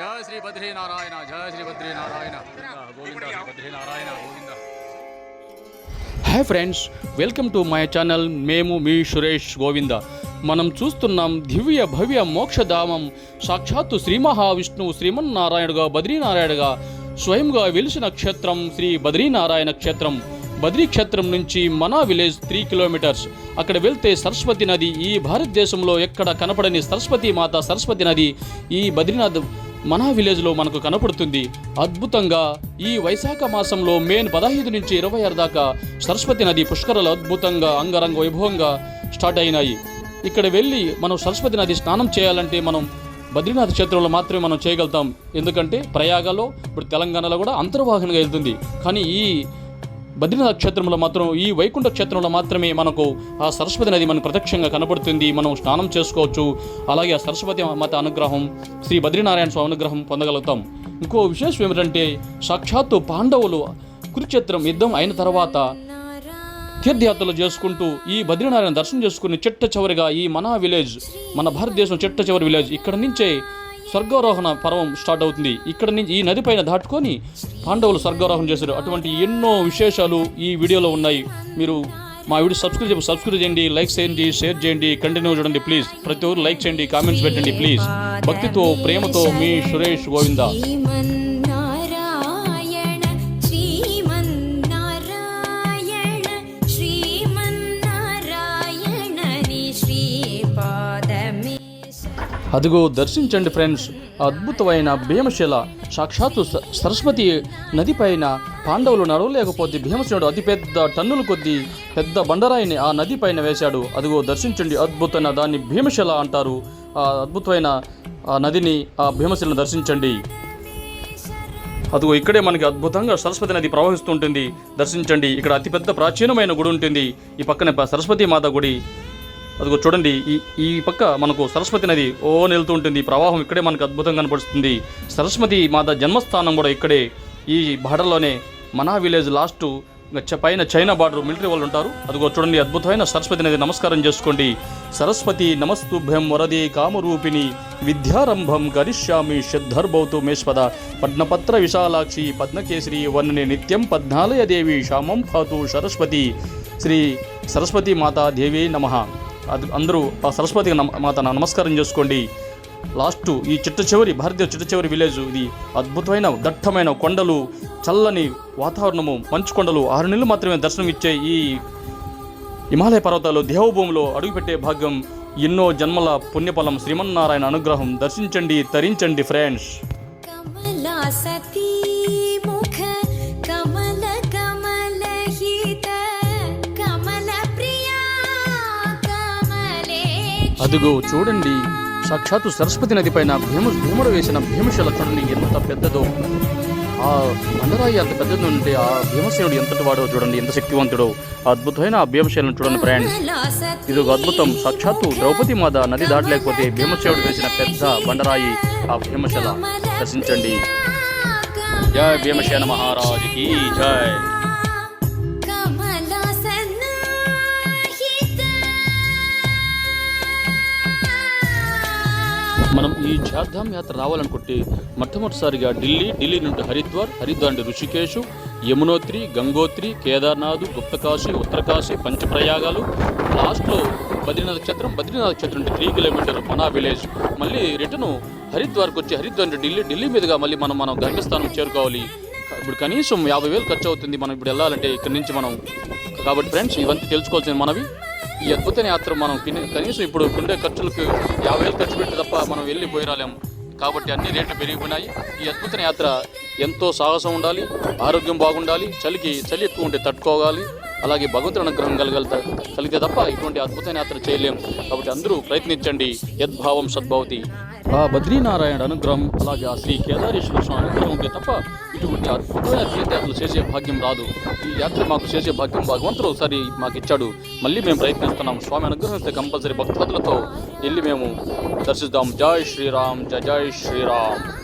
Jaya Shri Badrinarayana Jaya Shri Badrinarayana Govinda Shri Badrinarayana Govinda. Hi friends welcome to my channel. మేము మీ సురేష్ గోవింద. మనం చూస్తున్నాం దివ్య భవ్య మోక్షధామం. సాక్షాత్తు శ్రీ మహావిష్ణువు శ్రీమన్నారాయణుగా బద్రీనారాయణగా స్వయంగా వెలిసిన క్షేత్రం శ్రీ బద్రీనారాయణ క్షేత్రం. బద్రీ క్షేత్రం నుంచి మనా విలేజ్ త్రీ కిలోమీటర్స్. అక్కడ వెళ్తే సరస్వతి నది. ఈ భారతదేశంలో ఎక్కడ కనపడని సరస్వతి మాత సరస్వతి నది. ఈ బద్రీనాథ్ మనా విలేజ్లో మనకు కనపడుతుంది. అద్భుతంగా ఈ వైశాఖ మాసంలో మే పదహైదు నుంచి ఇరవై ఆరు దాకా సరస్వతి నది పుష్కరాలు అద్భుతంగా అంగరంగ వైభవంగా స్టార్ట్ అయినాయి. ఇక్కడ వెళ్ళి మనం సరస్వతి నది స్నానం చేయాలంటే మనం బద్రీనాథ్ క్షేత్రంలో మాత్రమే మనం చేయగలుగుతాం. ఎందుకంటే ప్రయాగలో ఇప్పుడు తెలంగాణలో కూడా అంతర్వాహనగా వెళ్తుంది. కానీ ఈ బద్రీనాథ్ క్షేత్రంలో మాత్రం ఈ వైకుంఠ క్షేత్రంలో మాత్రమే మనకు ఆ సరస్వతి నది మనకు ప్రత్యక్షంగా కనబడుతుంది. మనం స్నానం చేసుకోవచ్చు. అలాగే ఆ సరస్వతి మాత అనుగ్రహం శ్రీ బద్రీనారాయణ స్వామి అనుగ్రహం పొందగలుగుతాం. ఇంకో విశేషం ఏమిటంటే సాక్షాత్తు పాండవులు కురుక్షేత్రం యుద్ధం అయిన తర్వాత తీర్థయాత్రలు చేసుకుంటూ ఈ బద్రీనారాయణ దర్శనం చేసుకుని చిట్ట చివరిగా ఈ మనా విలేజ్ మన భారతదేశం చిట్ట చివరి విలేజ్ ఇక్కడ నుంచే స్వర్గారోహణ పర్వం స్టార్ట్ అవుతుంది. ఇక్కడ నుంచి ఈ నది పైన దాటుకొని పాండవులు స్వర్గారోహణ చేశారు. అటువంటి ఎన్నో విశేషాలు ఈ వీడియోలో ఉన్నాయి. మీరు మా వీడియో సబ్స్క్రైబ్ చేయండి సబ్స్క్రైబ్ చేయండి లైక్ చేయండి షేర్ చేయండి కంటిన్యూ చూడండి ప్లీజ్. ప్రతి ఒక్కరు లైక్ చేయండి కామెంట్స్ పెట్టండి ప్లీజ్. భక్తితో ప్రేమతో మీ సురేష్ గోవిందా. అదిగో దర్శించండి ఫ్రెండ్స్. అద్భుతమైన భీమశిల. సాక్షాత్తు స- సరస్వతి నది పైన పాండవులు నడవలేకపోతే భీమసేనుడు అతిపెద్ద టన్నుల కొద్దీ పెద్ద బండరాయిని ఆ నది పైన వేశాడు. అదిగో దర్శించండి అద్భుతమైన దాన్ని భీమశిల అంటారు. ఆ అద్భుతమైన ఆ నదిని ఆ భీమశిలను దర్శించండి. అదిగో ఇక్కడే మనకి అద్భుతంగా సరస్వతి నది ప్రవహిస్తుంటుంది దర్శించండి. ఇక్కడ అతిపెద్ద ప్రాచీనమైన గుడి ఉంటుంది. ఈ పక్కన సరస్వతి మాత గుడి. అదిగో చూడండి ఈ ఈ పక్క మనకు సరస్వతి నది ఓ వెళ్తూ ఉంటుంది. ప్రవాహం ఇక్కడే మనకు అద్భుతంగా కనపడుతుంది. సరస్వతి మాత జన్మస్థానం కూడా ఇక్కడే ఈ బార్డర్లోనే మనా విలేజ్ లాస్ట్ పైన చైనా బార్డర్ మిలిటరీ వాళ్ళు ఉంటారు. అదిగో చూడండి అద్భుతమైన సరస్వతి నది నమస్కారం చేసుకోండి. సరస్వతి నమస్తుభ్యం వరదే కామరూపిణి విద్యారంభం కరిష్యామి శ్రద్ధర్భౌతు మేష్పద పద్మపత్ర విశాలాక్షి పద్మకేసరి వర్ణని నిత్యం పద్నాలయ దేవి శ్యామం పాతు సరస్వతి. శ్రీ సరస్వతి మాతా దేవి నమః. అందరూ ఆ సరస్వతి నమ- మాత నమస్కారం చేసుకోండి. లాస్ట్ ఈ చిట్ట చివరి భారతీయ చిట్ట చివరి విలేజ్ ఇది అద్భుతమైన దట్టమైన కొండలు చల్లని వాతావరణము మంచు కొండలు ఆరు నెలలు మాత్రమే దర్శనం ఇచ్చే ఈ హిమాలయ పర్వతాలు దేవభూమిలో అడుగుపెట్టే భాగ్యం ఎన్నో జన్మల పుణ్యఫలం శ్రీమన్నారాయణ అనుగ్రహం. దర్శించండి తరించండి ఫ్రెండ్స్ కమలా సతీ ముఖ కమల అదిగో చూడండి. సాక్షాత్తు సరస్వతి నది పైన భీము భీముడు వేసిన భీమశిల చూడండి ఎంత పెద్దదో. ఆ బండరాయి అంత పెద్దది ఉంటే ఆ భీమసేనుడు ఎంతటి వాడో చూడండి ఎంత శక్తివంతుడో. అద్భుతమైన ఆ భీమశైలను చూడండి ఫ్రెండ్స్ ఇది ఒక అద్భుతం. సాక్షాత్తు ద్రౌపది మాత నది దాటలేకపోతే భీమసేనుడు వేసిన పెద్ద బండరాయి ఆ భీమశల. దర్శించండి. జయ భీమసేన మహారాజుకి జయ మనం ఈ చార్ధామ్ యాత్ర రావాలనుకుంటే మొట్టమొదటిసారిగా ఢిల్లీ ఢిల్లీ నుండి హరిద్వార్ హరిద్వార్ నుండి ఋషికేశు యమునోత్రి గంగోత్రి కేదార్నాథ్ గుప్తకాశీ ఉత్తరకాశీ పంచప్రయాగాలు లాస్ట్లో బద్రీనాథ్ క్షేత్రం బద్రీనాథ్ క్షేత్రం నుండి త్రీ కిలోమీటర్ మనా విలేజ్. మళ్ళీ రిటర్ను హరిద్వార్కి వచ్చి హరిద్వార్ నుండి ఢిల్లీ ఢిల్లీ మీదుగా మళ్ళీ మనం మనం గమ్యస్థానం చేరుకోవాలి. ఇప్పుడు కనీసం యాభై వేలు ఖర్చు అవుతుంది మనం ఇప్పుడు వెళ్ళాలంటే ఇక్కడి నుంచి మనం. కాబట్టి ఫ్రెండ్స్ ఇవన్నీ తెలుసుకోవాల్సింది మనవి. ఈ అద్భుతమైన యాత్ర మనం కనీసం ఇప్పుడు ఉండే ఖర్చులకు యాభై వేలు ఖర్చు పెట్టి తప్ప మనం వెళ్ళి పోయిరాలేము. రాలేం కాబట్టి అన్ని రేట్లు పెరిగిపోయినాయి. ఈ అద్భుతమైన యాత్ర ఎంతో సాహసం ఉండాలి ఆరోగ్యం బాగుండాలి చలికి చలి ఎక్కువ ఉంటే తట్టుకోవాలి. అలాగే భగవంతుడి అనుగ్రహం కలగలుగుతా కలిగితే తప్ప ఇటువంటి అద్భుతమైన యాత్ర చేయలేం. కాబట్టి అందరూ ప్రయత్నించండి. యద్భావం సద్భవతి. ఆ బద్రీనారాయణ అనుగ్రహం అలాగే ఆ శ్రీ కేదారేశ్వర స్వామి అనుగ్రహం ఉంటే తప్ప ఇటువంటి అద్భుతమైన తీర్థయాత్రలు చేసే భాగ్యం రాదు. ఈ యాత్ర మాకు చేసే భాగ్యం భగవంతుడు ఒకసారి మాకు ఇచ్చాడు. మళ్ళీ మేము ప్రయత్నిస్తున్నాం. స్వామి అనుగ్రహిస్తే కంపల్సరీ భక్తులతో వెళ్ళి మేము దర్శిద్దాం జై శ్రీరామ్ జయ జై శ్రీరామ్.